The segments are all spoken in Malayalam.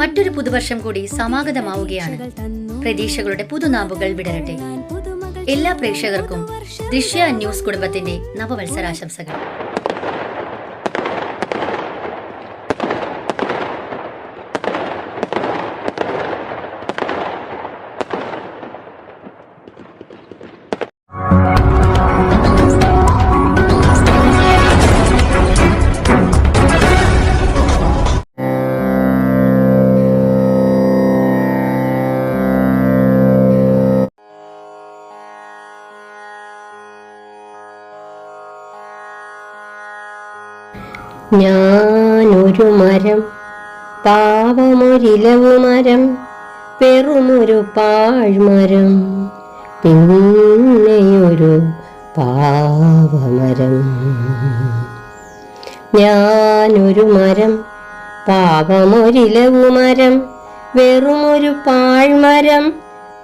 മറ്റൊരു പുതുവർഷം കൂടി സമാഗതമാവുകയാണ്. പ്രതീക്ഷകളുടെ പുതുനാമ്പുകൾ വിടരട്ടെ. എല്ലാ പ്രേക്ഷകർക്കും ദൃശ്യ ന്യൂസ് കുടുംബത്തിന്റെ നവവത്സരാശംസകൾ ഞാനൊരു മരം പാവമൊരിലവു മരം പെറുമൊരു പാഴ്മരം പിന്നെയൊരു പാവമരം. ഞാനൊരു മരം പാവമൊരിലവു മരം വെറുമൊരു പാഴ്മരം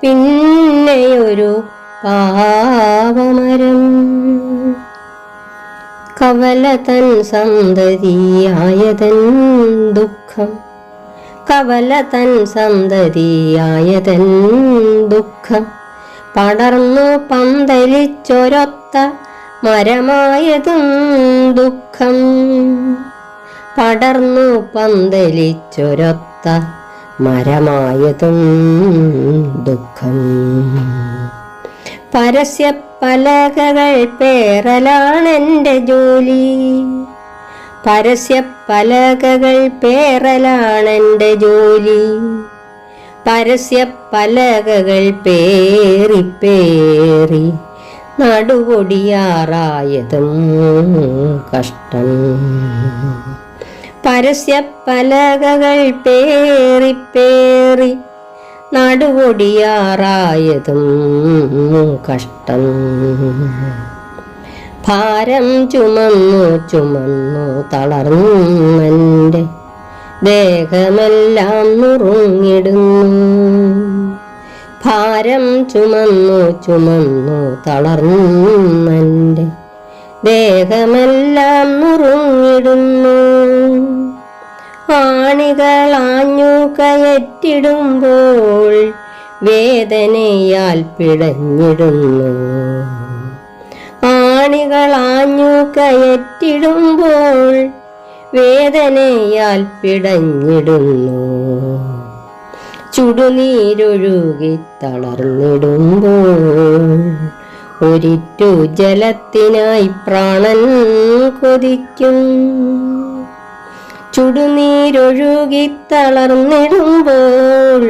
പിന്നെയൊരു പാവമരം. കവലതൻ സന്തതിയായതൻ ദുഃഖം. കവലതൻ സന്തതിയായതൻ ദുഃഖം. പടർന്നു പന്തലിച്ചൊരൊത്ത മരമായതും ദുഃഖം. പടർന്നു പന്തലിച്ചൊരൊത്ത മരമായതും ദുഃഖം. പരസ്യ പലകകൾ പേറലാണെന്റെ ജോലി. പരസ്യ പലകകൾ പേറലാണെന്റെ ജോലി. പരസ്യ പലകകൾ പേറി പേറി നടുപൊടിയാറായതും കഷ്ടം. പരസ്യ പലകകൾ പേറി പേറി നടുവൊടിയാറായതും കഷ്ടം. ഭാരം ചുമന്നു ചുമന്നു തളർന്നെന്റെ ദേഹമെല്ലാം നുറുങ്ങിടുന്നു. ഭാരം ചുമന്നു ചുമന്നു തളർന്നെന്റെ ദേഹമെല്ലാം നുറുങ്ങിടുന്നു. ആണികളാഞ്ഞു കയറ്റിടുമ്പോൾ വേദനയാൽ പിടഞ്ഞിടുന്നു ആണികളാഞ്ഞു കയറ്റിടുമ്പോൾ വേദനയാൽ പിടഞ്ഞിടുന്നു ചുടുനീരൊഴുകി തളർന്നിടുമ്പോൾ ഒരിറ്റു ജലത്തിനായി പ്രാണൻ കൊതിക്കും. ചുടുനീരൊഴുകി തളർന്നിടുമ്പോൾ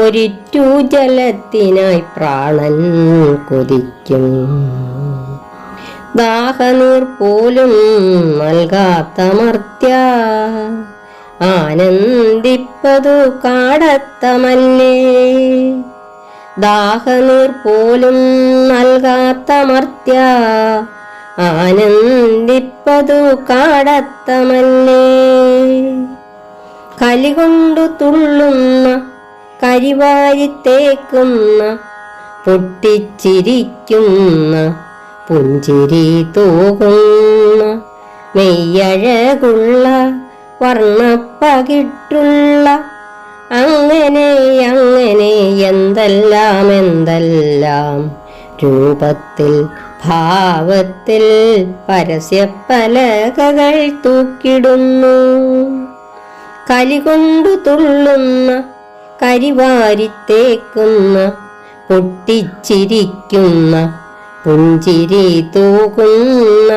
ഒരിറ്റു ജലത്തിനായി പ്രാണൻ കൊതിക്കും. ദാഹനീർ പോലും നൽകാത്ത മർത്യ ആനന്ദിപ്പതു കാടത്തമല്ലേ ദാഹനീർ പോലും നൽകാത്ത മർത്യ ആനന്ദിപ്പതു കാടത്തമല്ലേ? കലികൊണ്ടു തുള്ളുന്ന കരിവാരിത്തേക്കുന്ന പൊട്ടിച്ചിരിക്കുന്ന പുഞ്ചിരി തൂകുന്ന മെയ്യഴകുള്ള വർണപ്പകിട്ടുള്ള അങ്ങനെ അങ്ങനെ എന്തെല്ലാം എന്തെല്ലാം രൂപത്തിൽ ഭാവത്തിൽ പരസ്യപ്പലകകൾ തൂക്കിടുന്നു. കലികൊണ്ടു തുള്ളുന്ന കരിവാരിത്തേക്കുന്ന പൊട്ടിച്ചിരിക്കുന്ന പുഞ്ചിരി തൂകുന്ന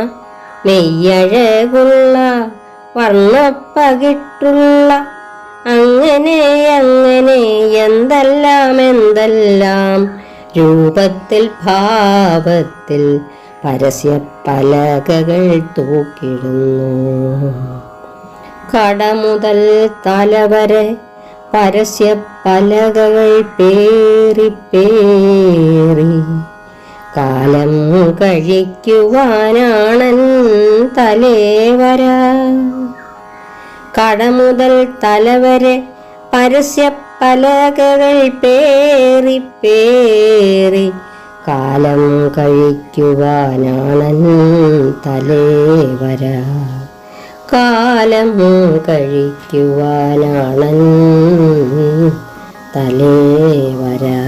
മെയ്യഴകുള്ള വർണപ്പകിട്ടുള്ള അങ്ങനെ അങ്ങനെ എന്തെല്ലാം എന്തെല്ലാം രൂപത്തിൽ ഭാവത്തിൽ പരസ്യ പലകകൾ തൂക്കിടുന്നു കടമുതൽ തലവരെ പരസ്യ പലകകൾ പേറി പേറി കാലം കഴിക്കുവാനാണൻ തലേവര കടമുതൽ തലവരെ പരസ്യ പലകകൾ പേറി പേറി കാലം കഴിക്കുവാനാണൻ തലേവര. കാലം കഴിക്കുവാനാണൻ തലേവരാ.